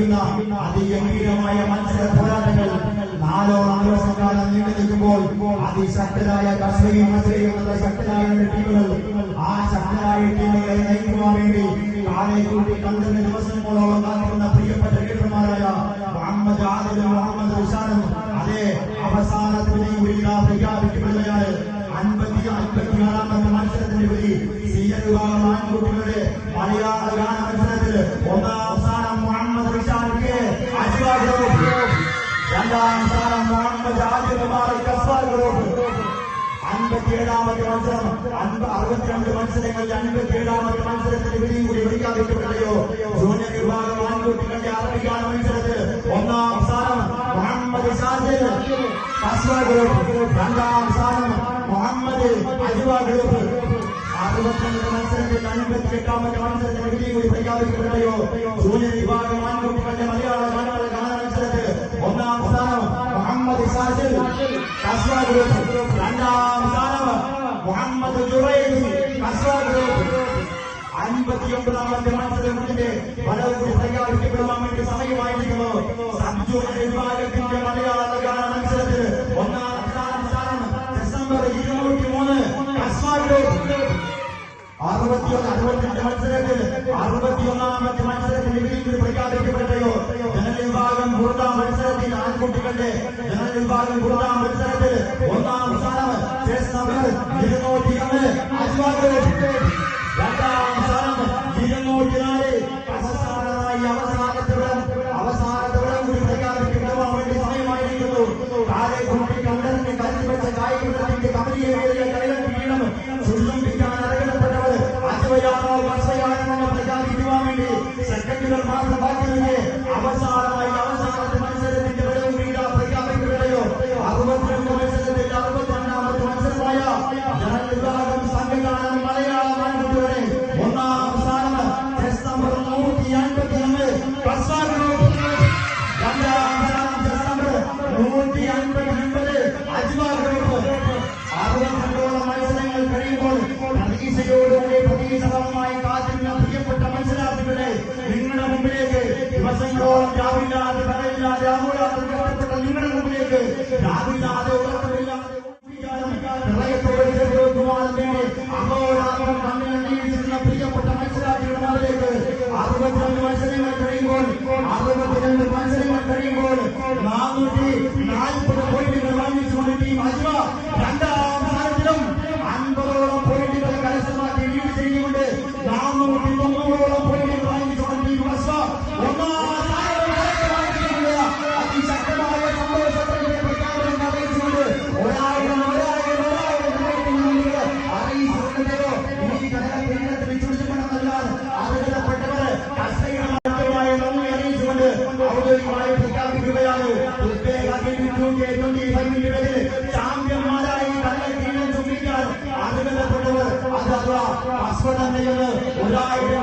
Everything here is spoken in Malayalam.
പിടിക്കുന്ന അതിഗംഭീരമായ മത്സര പോരാട്ടങ്ങൾ നാലോളം കാലം നീണ്ടു നിൽക്കുമ്പോൾ അതിശക്തരായ കർഷകയും മത്സരിക്കുന്ന ശക്തരായ ടീമുകൾ ആ ശക്തരായ ടീമുകളെ നയിക്കുവാൻ വേണ്ടി കാലെ കൂട്ടി പന്ത്രണ്ട് ദിവസങ്ങളോളം കാത്തിരുന്ന പ്രിയപ്പെട്ട ലീഡർമാരായ മുഹമ്മദ് ആദിലും മുഹമ്മദ് റിഷാനും അതേ അവസാനത്തിനെ പ്രഖ്യാപിക്കപ്പെടുകയാണ് അൻപത്തി അൻപത്തിയാറാമത്തെ മത്സരത്തിന് സി എൻ വിഭാഗം ആൺകുട്ടികളുടെ മലയാള ഗാന രണ്ടാം സ്ഥാനം മുഹമ്മദ് ആദിൽ മുബാറക് കസ്വാർ ഗ്രൂപ്പ് അൻപത്തിയേഴാമത്തെ മത്സരം അൻപ അറുപത്തിരണ്ട് മത്സരങ്ങളിൽ അൻപത്തിയേഴാമത്തെ മത്സരത്തിന് വിധിയും കൂടി വിളിക്കാതിരിക്കപ്പെട്ടയോ ജൂനിയർ വിഭാഗം ആൺകുട്ടികളുടെ അറബിക്കാന മത്സരത്തിൽ ഒന്നാം സ്ഥാനം മുഹമ്മദ് ഷാജിൽ കസ്വ ഗ്രൂപ്പ് രണ്ടാം സ്ഥാനം മുഹമ്മദ് അജുവ ഗ്രൂപ്പ് അറുപത്തിരണ്ട് മത്സരത്തിൽ അൻപത്തിയെട്ടാമത്തെ മത്സരത്തിന് വിധിയും കൂടി പ്രഖ്യാപിക്കപ്പെട്ടയോ ജൂനിയർ വിഭാഗം ആൺകുട്ടികളുടെ മലയാള ഗാനമേള ഗാന മത്സരത്തിൽ ഒന്നാം സ്ഥാനം മുഹമ്മദ് ഷാജിൽ കസ്വ ഗ്രൂപ്പ് രണ്ടാം സ്ഥാനം മുഹമ്മദ് ജുറൈദ് കസ്വ ഗ്രൂപ്പ് അൻപത്തിയൊമ്പതാമത്തെ മത്സരത്തിന്റെ ഫലം കൂടി പ്രഖ്യാപിക്കപ്പെടുവാൻ വേണ്ടി സമയമായിരിക്കുന്നു. സബ്ജൂൺ വിഭാഗത്തിന്റെ വിഭാഗം ബുർദ മത്സരത്തിൽ ഒന്നാം സ്ഥാനം ചെസ് നമ്പർ ഇരുന്നൂറ്റി ഒന്ന് രണ്ടാം സ്ഥാനം ഇരുന്നൂറ്റി നാല്. അവസാനമായി അവസാനത്തോളം അവസാനത്തോളം കൂടി കിട്ടുവാൻ വേണ്ടി സമയമായിരിക്കുന്നു. താഴെ കൂട്ടി കണ്ടറിഞ്ഞ് കരുതി വെച്ച കായികത്തിന്റെ കബലിയേറിയ കളികൾ വീണം ചുരുമ്പിക്കാൻ അറിയപ്പെട്ടവർ അജവയാണോ വർഷയാണെന്ന് പ്രഖ്യാപിക്കുവാൻ വേണ്ടി സെക്കൻഡുകൾ മാത്രം ബാക്കി നിന്ന് സ്ഥാനത്തേക്ക് അറുപത്തിരണ്ട് മത്സരങ്ങൾ കഴിയുമ്പോൾ അറുപത്തിരണ്ട് മത്സരങ്ങൾ കഴിയുമ്പോൾ നാനൂറ്റി നാൽപ്പത് പോയിന്റുകൾ വാങ്ങിച്ചുകൊണ്ട് ടീം അജ്മ രണ്ട് ട്വന്റി ഫൈനലിൽ ചാമ്പ്യന്മാരായി തന്നെ തീരം ചുമലിക്കാൻ അത് ബന്ധപ്പെട്ടവർ അത് അഥവാ അശ്വതം ചെയ്യുന്നത് ഒരായിരം